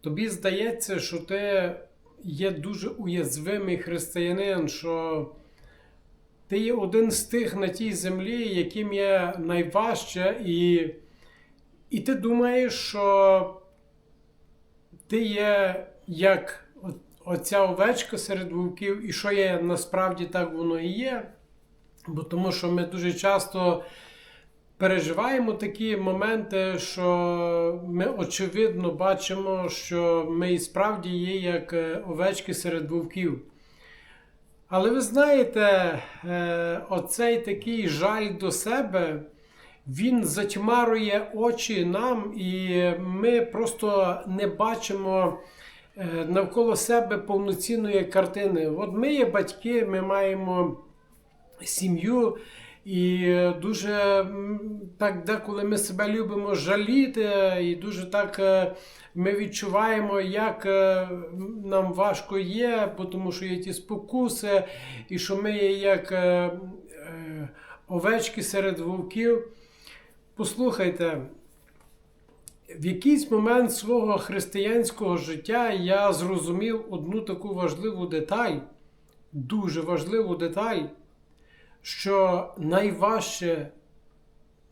тобі здається, що ти є дуже уязвимий християнин, що ти є один з тих на тій землі, яким є найважче, і, і ти думаєш, що ти є як оця овечка серед вовків, і що є насправді так воно і є. Бо тому що ми дуже часто переживаємо такі моменти, що ми очевидно бачимо, що ми і справді є як е, овечки серед вовків. Але ви знаєте, е, оцей такий жаль до себе, він затьмарує очі нам, і ми просто не бачимо е, навколо себе повноцінної картини. От ми є батьки, ми маємо сім'ю. І е, дуже так деколи ми себе любимо жаліти, і дуже так е, ми відчуваємо, як е, нам важко є, тому що є ті спокуси, і що ми є як овечки серед вовків. Послухайте, в якийсь момент свого християнського життя я зрозумів одну таку важливу деталь, дуже важливу деталь що найважче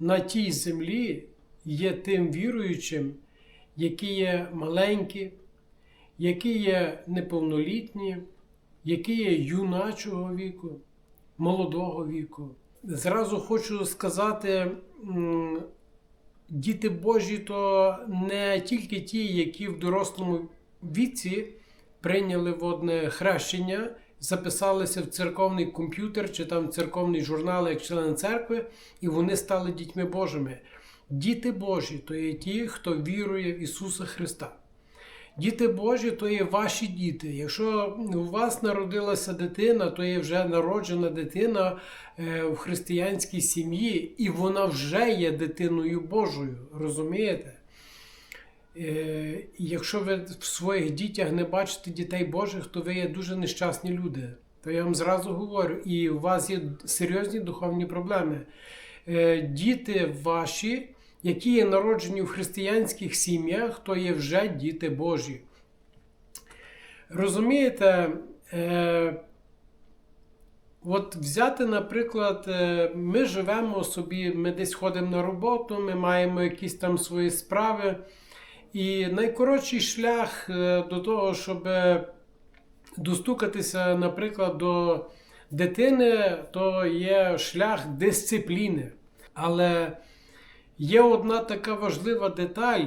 на тій землі є тим віруючим, які є маленькі, які є неповнолітні, які є юначого віку, молодого віку. Зразу хочу сказати, діти Божі то не тільки ті, які в дорослому віці прийняли водне хрещення, записалися в церковний комп'ютер чи там церковний журнал як члени церкви, і вони стали дітьми Божими. Діти Божі то є ті, хто вірує в Ісуса Христа. Діти Божі то є ваші діти. Якщо у вас народилася дитина, то є вже народжена дитина е, в християнській сім'ї, і вона вже є дитиною Божою. Розумієте? Е, якщо ви в своїх дітях не бачите дітей Божих, то ви є дуже нещасні люди. То я вам зразу говорю, і у вас є серйозні духовні проблеми. Е, Діти ваші, які є народжені в християнських сім'ях, то є вже діти Божі. Розумієте, е, от взяти, наприклад, ми живемо собі, ми десь ходимо на роботу, ми маємо якісь там свої справи. І найкоротший шлях е, до того, щоб достукатися, наприклад, до дитини, то є шлях дисципліни. Але є одна така важлива деталь,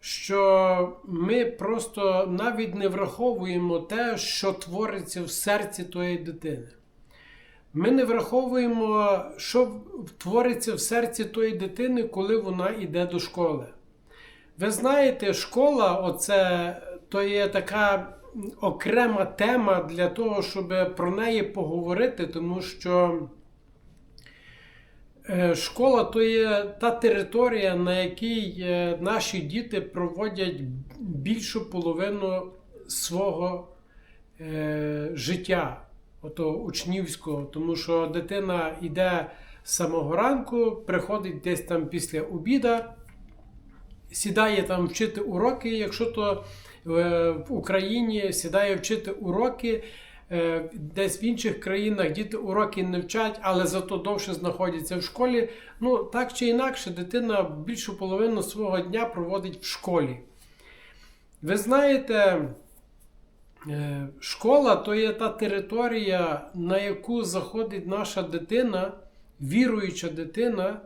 що ми просто навіть не враховуємо те, що твориться в серці тої дитини. Ми не враховуємо, що твориться в серці тої дитини, коли вона йде до школи. Ви знаєте, школа оце, то є така окрема тема для того, щоб про неї поговорити, тому що е, школа то є та територія, на якій е, наші діти проводять більшу половину свого е, життя, ото учнівського, тому що дитина йде з самого ранку, приходить десь там після обіда сідає там вчити уроки, якщо то е, в Україні сідає вчити уроки. е, Десь в інших країнах діти уроки не вчать, але зато довше знаходяться в школі. Ну, так чи інакше, дитина більшу половину свого дня проводить в школі. Ви знаєте, е, школа то є та територія, на яку заходить наша дитина, віруюча дитина.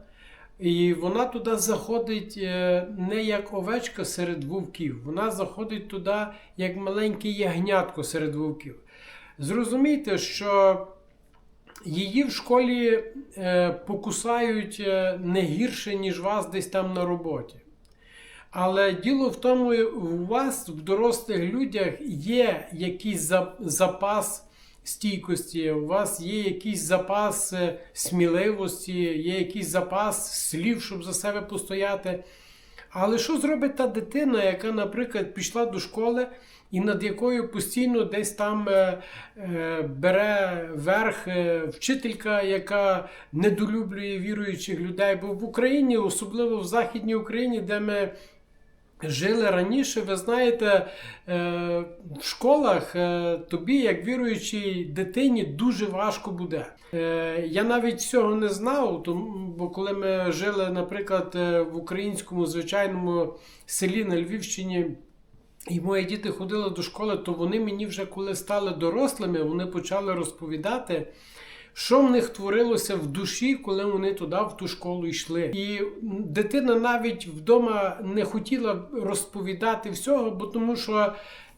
І вона туди заходить е, не як овечка серед вовків, вона заходить туди як маленьке ягнятко серед вовків. Зрозумійте, що її в школі е, покусають е, не гірше, ніж вас десь там на роботі. Але діло в тому, у вас, в дорослих людях, є якийсь запас стійкості, у вас є якийсь запас е, сміливості, є якийсь запас слів, щоб за себе постояти. Але що зробить та дитина, яка, наприклад, пішла до школи і над якою постійно десь там е, е, бере верх вчителька, яка недолюблює віруючих людей? Бо в Україні, особливо в Західній Україні, де ми жили раніше, ви знаєте, е, в школах е, тобі, як віруючій дитині, дуже важко буде. Е, Я навіть цього не знав, бо коли ми жили, наприклад, в українському звичайному селі на Львівщині. І мої діти ходили до школи, то вони мені вже коли стали дорослими, вони почали розповідати, що в них творилося в душі, коли вони туди в ту школу йшли. І дитина навіть вдома не хотіла розповідати всього, бо тому що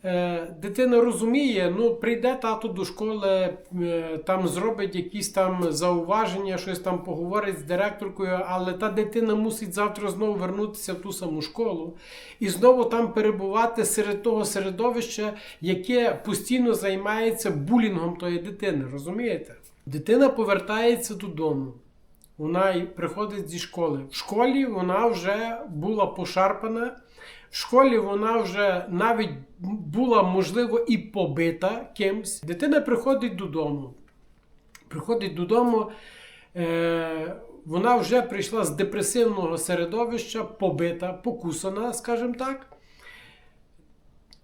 е, дитина розуміє, ну прийде тато до школи, е, там зробить якісь там зауваження, щось там поговорить з директоркою, але та дитина мусить завтра знову вернутися в ту саму школу і знову там перебувати серед того середовища, яке постійно займається булінгом тої дитини. Розумієте? Дитина повертається додому. Вона приходить зі школи. В школі вона вже була пошарпана. В школі вона вже навіть була, можливо, і побита кимсь. Дитина приходить додому. Приходить додому, е, вона вже прийшла з депресивного середовища, побита, покусана, скажімо так.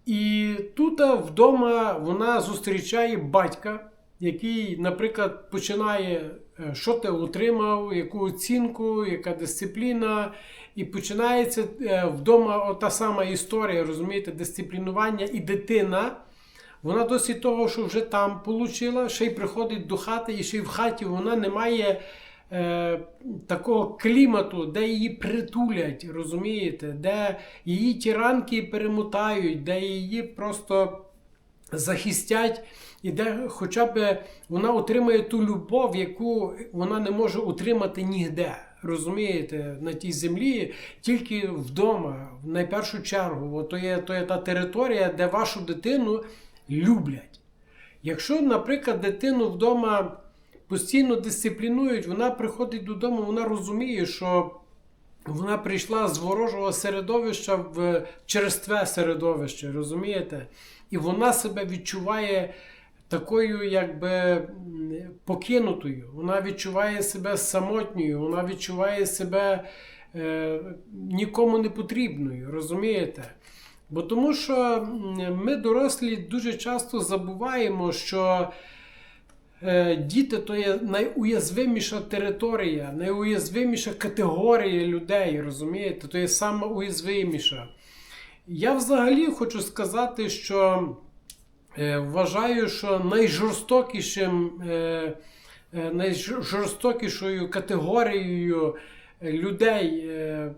І тут вдома вона зустрічає батька, який, наприклад, починає, е, що ти отримав, яку оцінку, яка дисципліна. І починається е, вдома ота сама історія, розумієте, дисциплінування і дитина. Вона досить того, що вже там отримала, ще й приходить до хати, і ще й в хаті вона не має е, такого клімату, де її притулять, розумієте, де її ті ранки перемотають, де її просто захистять, і де хоча б вона отримає ту любов, яку вона не може отримати ніде. Розумієте, на тій землі тільки вдома, в найпершу чергу, то є, то є та територія, де вашу дитину люблять. Якщо, наприклад, дитину вдома постійно дисциплінують, вона приходить додому, вона розуміє, що вона прийшла з ворожого середовища в черстве середовище, розумієте? І вона себе відчуває такою, якби покинутою. Вона відчуває себе самотньою, вона відчуває себе е, нікому не потрібною, розумієте? Бо тому що ми, дорослі, дуже часто забуваємо, що е, діти то є найуязвиміша територія, найуязвиміша категорія людей, розумієте? То є саме уязвиміша. Я взагалі хочу сказати, що вважаю, що найжорстокішим, е, е, найжорстокішою категорією е, людей е, е,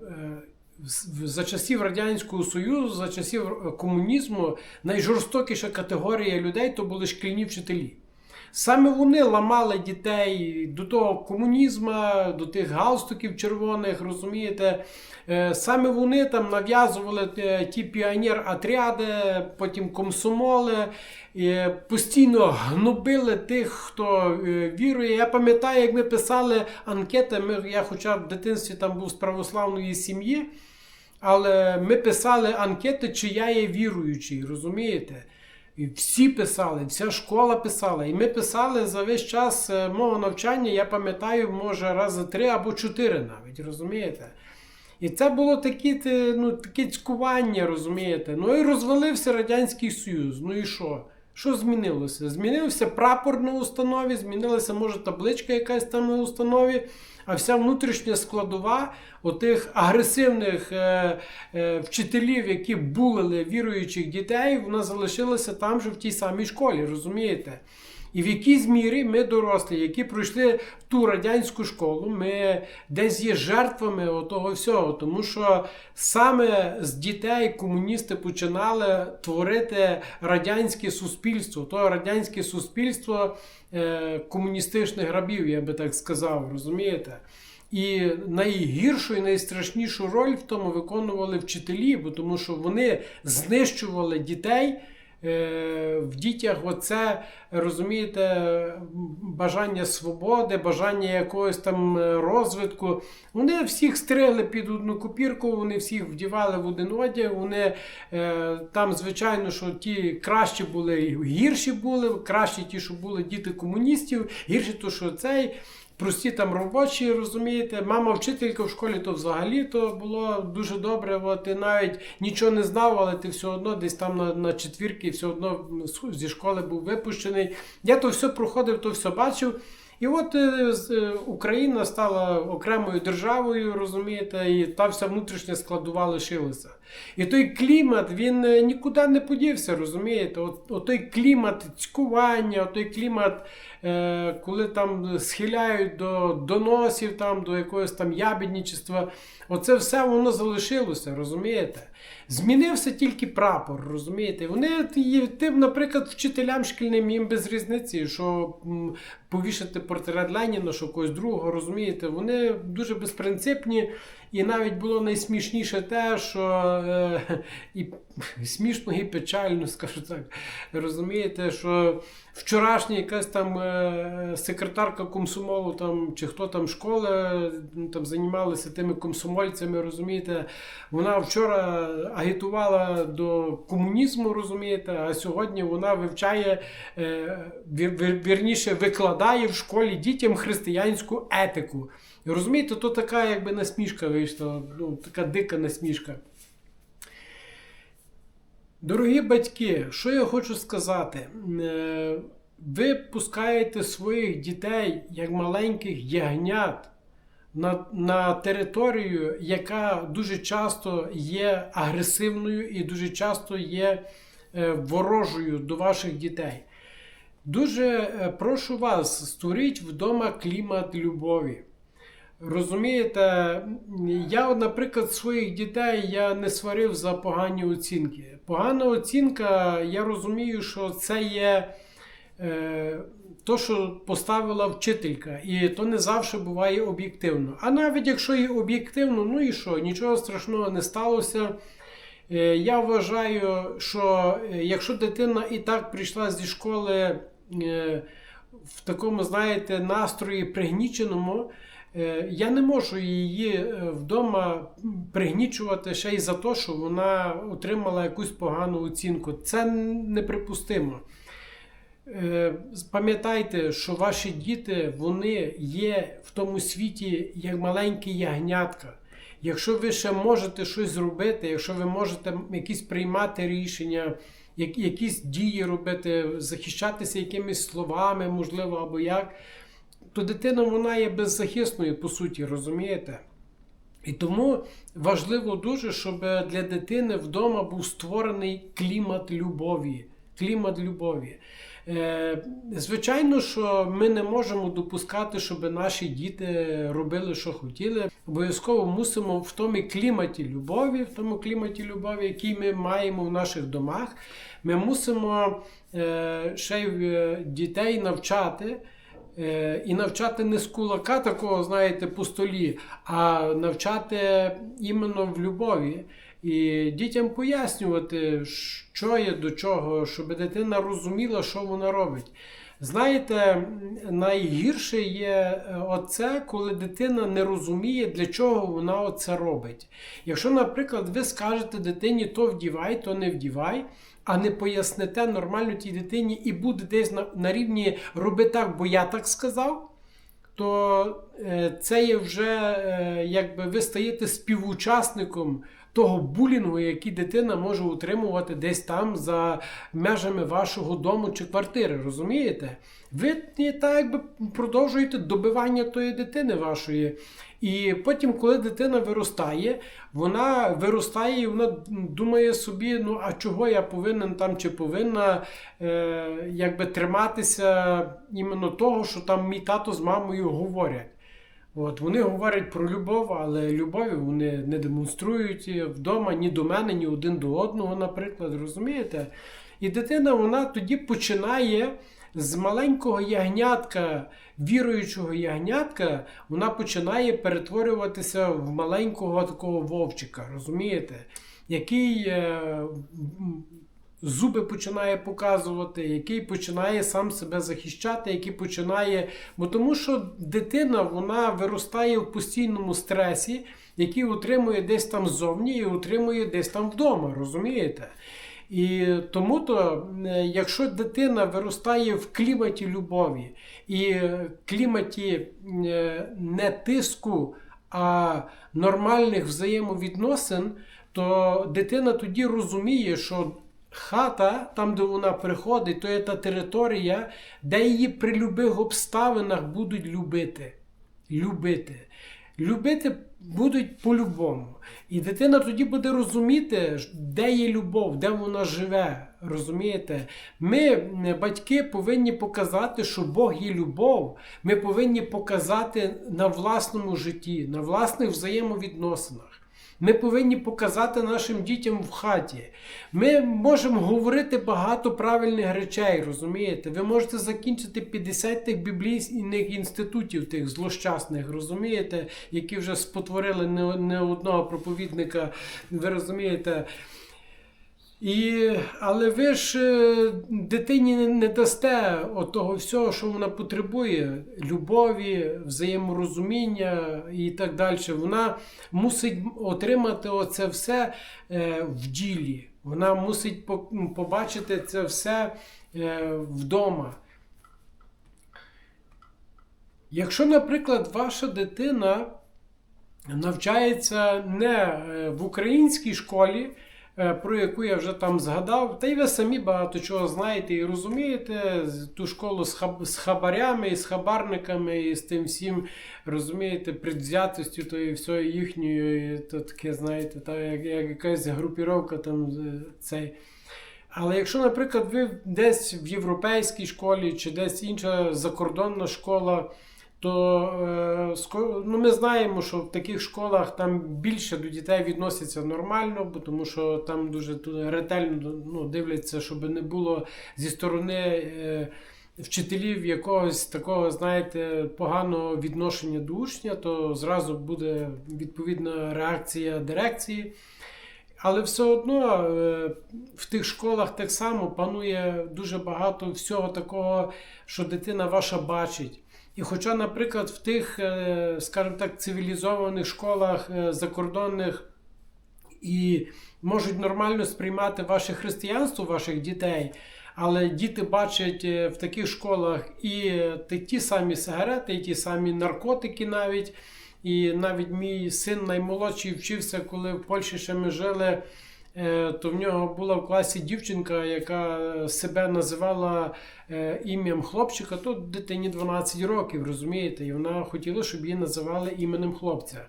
за часів Радянського Союзу, за часів е, комунізму, найжорстокіша категорія людей то були шкільні вчителі. Саме вони ламали дітей до того комунізму, до тих галстуків червоних, розумієте. Е, Саме вони там нав'язували е, ті піонер-отряди, потім комсомоли, постійно гнобили тих, хто е, вірує. Я пам'ятаю, як ми писали анкети. Ми, я, хоча в дитинстві там був з православної сім'ї, але ми писали анкети, чи я є віруючий, розумієте? І всі писали, вся школа писала. І ми писали за весь час е, мого навчання, я пам'ятаю, може, рази три або чотири навіть, розумієте? І це було такі, ну, таке цькування, розумієте? Ну і розвалився Радянський Союз. Ну і що? Що змінилося? Змінився прапор на установі, змінилася, може, табличка якась там на установі, а вся внутрішня складова отих агресивних е, е, вчителів, які булили віруючих дітей, вона залишилася там же в тій самій школі, розумієте? І в якійсь мірі ми дорослі, які пройшли ту радянську школу, ми десь є жертвами того всього, тому що саме з дітей комуністи починали творити радянське суспільство, то радянське суспільство е, комуністичних рабів, я би так сказав, розумієте? І найгіршу і найстрашнішу роль в тому виконували вчителі, бо тому що вони знищували дітей. Е, В дітях оце, розумієте, бажання свободи, бажання якогось там е, розвитку. Вони всіх стригли під одну копірку, вони всіх вдівали в один одяг. Вони е, там, звичайно, що ті кращі були, гірші були, кращі ті, що були діти комуністів, гірші то, що цей. Прості там робочі, розумієте. Мама вчителька в школі, то взагалі то було дуже добре. От, і навіть нічого не знав, але ти все одно десь там на, на четвірки, все одно зі школи був випущений. Я то все проходив, то все бачив. І от е, е, Україна стала окремою державою, розумієте, і та вся внутрішня складова лишилася. І той клімат він е, нікуди не подівся, розумієте? От, той клімат цькування, той клімат, е, коли там схиляють до доносів, там, до якогось там ябідничества, оце все воно залишилося, розумієте? Змінився тільки прапор, розумієте? Вони, тим, наприклад, вчителям шкільним їм без різниці, що повішати портрет Леніна, що когось другого, розумієте, вони дуже безпринципні. І навіть було найсмішніше те, що е, і смішно, і печально, скажу так. Розумієте, що вчорашня якась там е, секретарка комсомолу, там, чи хто там школи ну, там займалися тими комсомольцями, розумієте, вона вчора агітувала до комунізму, розумієте, а сьогодні вона вивчає, е, вір, вір- вірніше, викладає в школі дітям християнську етику. Розумієте, то така якби насмішка вийшла, ну, така дика насмішка. Дорогі батьки, що я хочу сказати? Е, Ви пускаєте своїх дітей як маленьких ягнят на, на територію, яка дуже часто є агресивною і дуже часто є е, ворожою до ваших дітей. Дуже е, прошу вас, створіть вдома клімат любові. Розумієте, я, наприклад, своїх дітей я не сварив за погані оцінки. Погана оцінка, я розумію, що це є е, то, що поставила вчителька, і то не завжди буває об'єктивно. А навіть якщо і об'єктивно, ну і що, нічого страшного не сталося. Е, Я вважаю, що е, якщо дитина і так прийшла зі школи е, в такому, знаєте, настрої пригніченому, я не можу її е, вдома пригнічувати ще й за те, що вона отримала якусь погану оцінку. Це неприпустимо. Е, Пам'ятайте, що ваші діти вони є в тому світі як маленькі ягнятка. Якщо ви ще можете щось зробити, якщо ви можете якісь приймати рішення, якісь дії робити, захищатися якимись словами, можливо, або як, то дитина вона є беззахисною, по суті, розумієте? І тому важливо дуже, щоб для дитини вдома був створений клімат любові. Клімат любові. Е, звичайно, що ми не можемо допускати, щоб наші діти робили, що хотіли. Обов'язково мусимо в тому кліматі любові, в тому кліматі любові, який ми маємо в наших домах, ми мусимо е, ще й е, дітей навчати. Е, І навчати не з кулака такого, знаєте, по столі, а навчати іменно в любові. І дітям пояснювати, що є до чого, щоб дитина розуміла, що вона робить. Знаєте, найгірше є е, оце, коли дитина не розуміє, для чого вона оце робить. Якщо, наприклад, ви скажете дитині то вдівай, то не вдівай, а не поясните нормально тій дитині і буде десь на, на рівні роби так, бо я так сказав, то е, це є вже е, якби ви стаєте співучасником того булінгу, який дитина може утримувати десь там за межами вашого дому чи квартири. Розумієте? Ви так якби продовжуєте добивання тої дитини вашої. І потім, коли дитина виростає, вона виростає і вона думає собі: ну а чого я повинен там чи повинна е, якби триматися іменно того, що там мій тато з мамою говорять. От, вони говорять про любов, але любові вони не демонструють вдома ні до мене, ні один до одного, наприклад, розумієте? І дитина вона тоді починає з маленького ягнятка, віруючого ягнятка, вона починає перетворюватися в маленького такого вовчика, розумієте? Який е, зуби починає показувати, який починає сам себе захищати, який починає. Бо тому що дитина вона виростає в постійному стресі, який утримує десь там ззовні і утримує десь там вдома, розумієте? І тому то, е, якщо дитина виростає в кліматі любові і кліматі е, не тиску, а нормальних взаємовідносин, то дитина тоді розуміє, що хата, там, де вона приходить, то є та територія, де її при любих обставинах будуть любити. Любити. Любити будуть по-любому. І дитина тоді буде розуміти, де є любов, де вона живе. Розумієте? Ми, батьки, повинні показати, що Бог є любов. Ми повинні показати на власному житті, на власних взаємовідносинах. Ми повинні показати нашим дітям в хаті. Ми можемо говорити багато правильних речей, розумієте? Ви можете закінчити 50 тих біблійних інститутів, тих злощасних, розумієте, які вже спотворили не, одного проповідника, ви розумієте. І, але ви ж е, дитині не- дасте от того всього, що вона потребує: любові, взаєморозуміння і так далі. Вона мусить отримати оце все е, в ділі. Вона мусить побачити це все е, вдома. Якщо, наприклад, ваша дитина навчається не в українській школі, про яку я вже там згадав, та й ви самі багато чого знаєте і розумієте, ту школу з, хаб, з хабарями, і з хабарниками, і з тим всім, розумієте, предвзятостю тої всієї їхньої, то таке, знаєте, та, як, як якась групіровка там е, цей. Але якщо, наприклад, ви десь в європейській школі чи десь інша закордонна школа, то е, ну, ми знаємо, що в таких школах там більше до дітей відносяться нормально, бо тому що там дуже ретельно ну, дивляться, щоб не було зі сторони е, вчителів якогось такого, знаєте, поганого відношення до учня, то зразу буде відповідна реакція дирекції. Але все одно е, в тих школах так само панує дуже багато всього такого, що дитина ваша бачить. І хоча, наприклад, в тих, е, скажімо так, цивілізованих школах е, закордонних і можуть нормально сприймати ваше християнство, ваших дітей, але діти бачать е, в таких школах і ті самі сигарети, і ті самі наркотики навіть. І навіть мій син наймолодший вчився, коли в Польщі ще ми жили. Е, То в нього була в класі дівчинка, яка себе називала е, ім'ям хлопчика, то дитині 12 років, розумієте, і вона хотіла, щоб її називали іменем хлопця.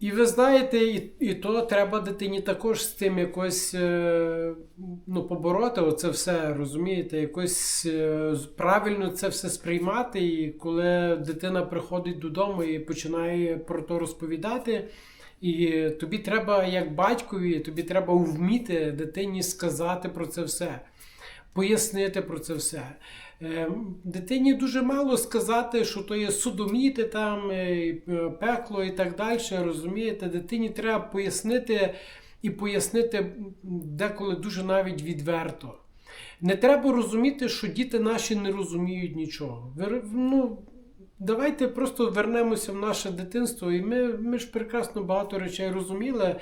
І ви знаєте, і, і то треба дитині також з тим якось е, ну, побороти оце все, розумієте, якось правильно це все сприймати. І коли дитина приходить додому і починає про то розповідати, і тобі треба, як батькові, тобі треба вміти дитині сказати про це все, пояснити про це все. Е, Дитині дуже мало сказати, що то є судоміти, там, е, е, пекло і так далі. Розумієте, дитині треба пояснити і пояснити деколи дуже навіть відверто. Не треба розуміти, що діти наші не розуміють нічого. Ну, давайте просто вернемося в наше дитинство, і ми, ми ж прекрасно багато речей розуміли.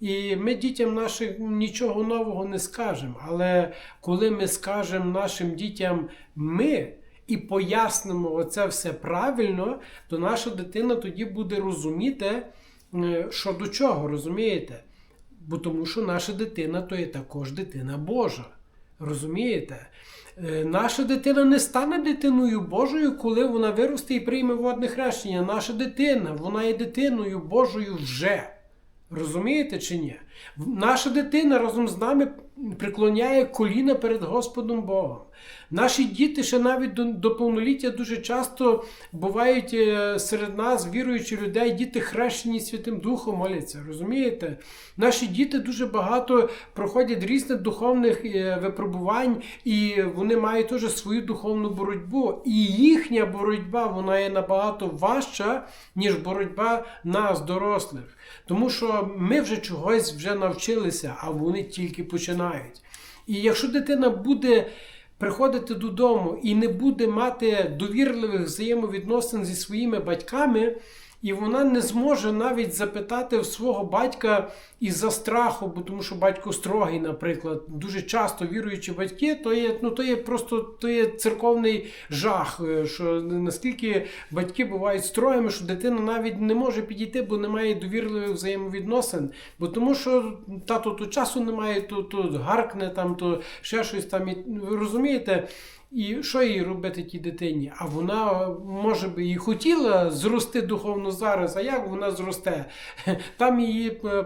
І ми дітям нашим нічого нового не скажемо. Але коли ми скажемо нашим дітям ми і пояснимо оце все правильно, то наша дитина тоді буде розуміти, е, що до чого, розумієте? Бо тому що наша дитина то є також дитина Божа. Розумієте? Е, Наша дитина не стане дитиною Божою, коли вона виросте і прийме водне хрещення. Наша дитина, вона є дитиною Божою вже. Розумієте чи ні? Наша дитина разом з нами преклоняє коліна перед Господом Богом. Наші діти ще навіть до, до повноліття дуже часто бувають е, серед нас, віруючих людей, діти хрещені Святим Духом моляться. Розумієте? Наші діти дуже багато проходять різних духовних е, випробувань, і вони мають теж свою духовну боротьбу. І їхня боротьба вона є набагато важча, ніж боротьба нас, дорослих. Тому що ми вже чогось вже навчилися, а вони тільки починають. І якщо дитина буде приходити додому і не буде мати довірливих взаємовідносин зі своїми батьками, і вона не зможе навіть запитати в свого батька із-за страху, бо тому що батько строгий, наприклад, дуже часто віруючі батьки, то є, ну, то є просто то є церковний жах, е, що наскільки батьки бувають строгими, що дитина навіть не може підійти, бо немає довірливих взаємовідносин. Бо тому що тато то часу немає, то, то гаркне там, то ще щось там. І, ви розумієте? І що їй робити тій дитині? А вона може би і хотіла зрости духовно зараз. А як вона зросте? Там її п-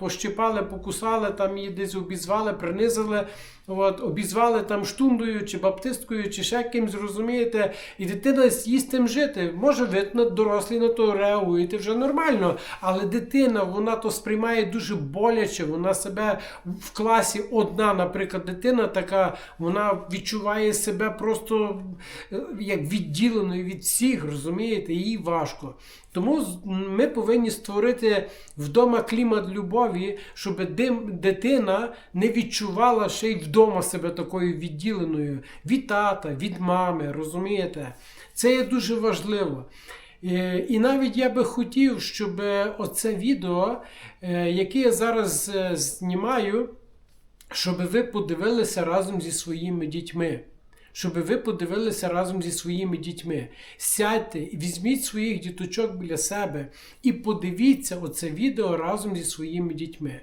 пощипали, покусали, там її десь обізвали, принизили. От, обізвали там штундою чи баптисткою, чи ще кимсь, розумієте, і дитина з'їсть тим жити. Може, ви на дорослі на то реагуєте вже нормально, але дитина вона то сприймає дуже боляче. Вона себе в класі одна, наприклад, дитина така, вона відчуває себе просто е, як відділеною від всіх, розумієте, їй важко. Тому ми повинні створити вдома клімат любові, щоб дитина не відчувала ще й вдома себе такою відділеною від тата, від мами, розумієте? Це є дуже важливо. Е, І навіть я би хотів, щоб е, оце відео, е, яке я зараз знімаю, щоб ви подивилися разом зі своїми дітьми. Щоб ви подивилися разом зі своїми дітьми. Сядьте візьміть своїх діточок біля себе і подивіться оце відео разом зі своїми дітьми.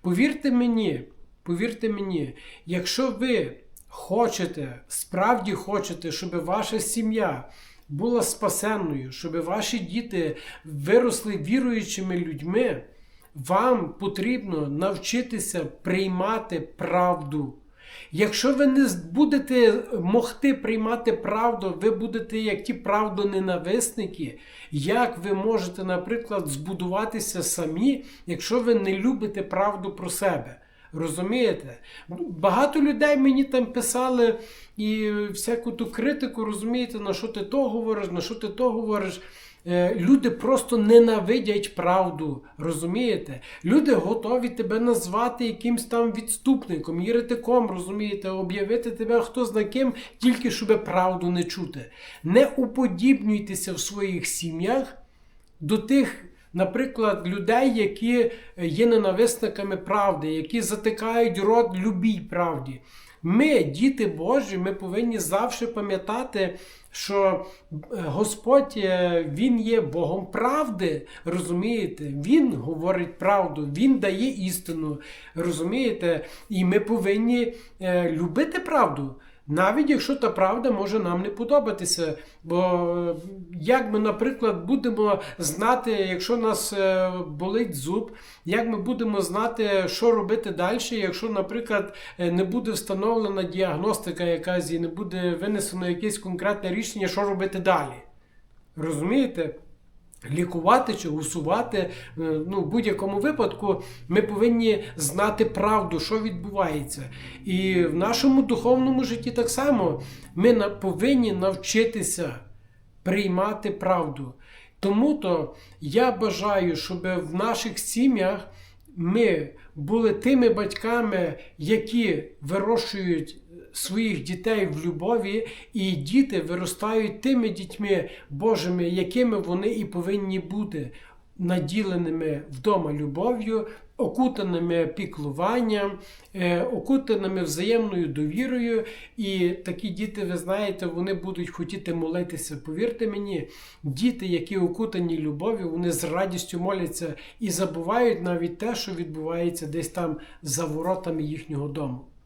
Повірте мені, повірте мені, якщо ви хочете, справді хочете, щоб ваша сім'я була спасенною, щоб ваші діти виросли віруючими людьми, вам потрібно навчитися приймати правду. Якщо ви не будете могти приймати правду, ви будете як ті правдоненависники. Як ви можете, наприклад, збудуватися самі, якщо ви не любите правду про себе? Розумієте? Багато людей мені там писали і всяку ту критику, розумієте, на що ти то говориш, на що ти то говориш. Е, Люди просто ненавидять правду, розумієте? Люди готові тебе назвати якимсь там відступником, єретиком, розумієте, об'явити тебе хто зна ким, тільки щоб правду не чути. Не уподібнюйтеся в своїх сім'ях до тих, наприклад, людей, які є ненависниками правди, які затикають рот любій правді. Ми, діти Божі, ми повинні завжди пам'ятати, що е, Господь е, Він є Богом правди, розумієте? Він говорить правду, Він дає істину, розумієте? І ми повинні е, любити правду. Навіть якщо та правда може нам не подобатися. Бо е, як ми, наприклад, будемо знати, якщо нас е, болить зуб, як ми будемо знати, що робити далі, якщо, наприклад, е, не буде встановлена діагностика якась і не буде винесено якесь конкретне рішення, що робити далі. Розумієте? Лікувати чи усувати, е, ну, в будь-якому випадку ми повинні знати правду, що відбувається. І в нашому духовному житті так само ми повинні навчитися приймати правду. Тому то я бажаю, щоб в наших сім'ях ми були тими батьками, які вирощують своїх дітей в любові, і діти виростають тими дітьми Божими, якими вони і повинні бути, наділеними вдома любов'ю, окутаними піклуванням, е, окутаними взаємною довірою. І такі діти, ви знаєте, вони будуть хотіти молитися. Повірте мені, діти, які окутані любов'ю, вони з радістю моляться і забувають навіть те, що відбувається десь там за воротами їхнього дому.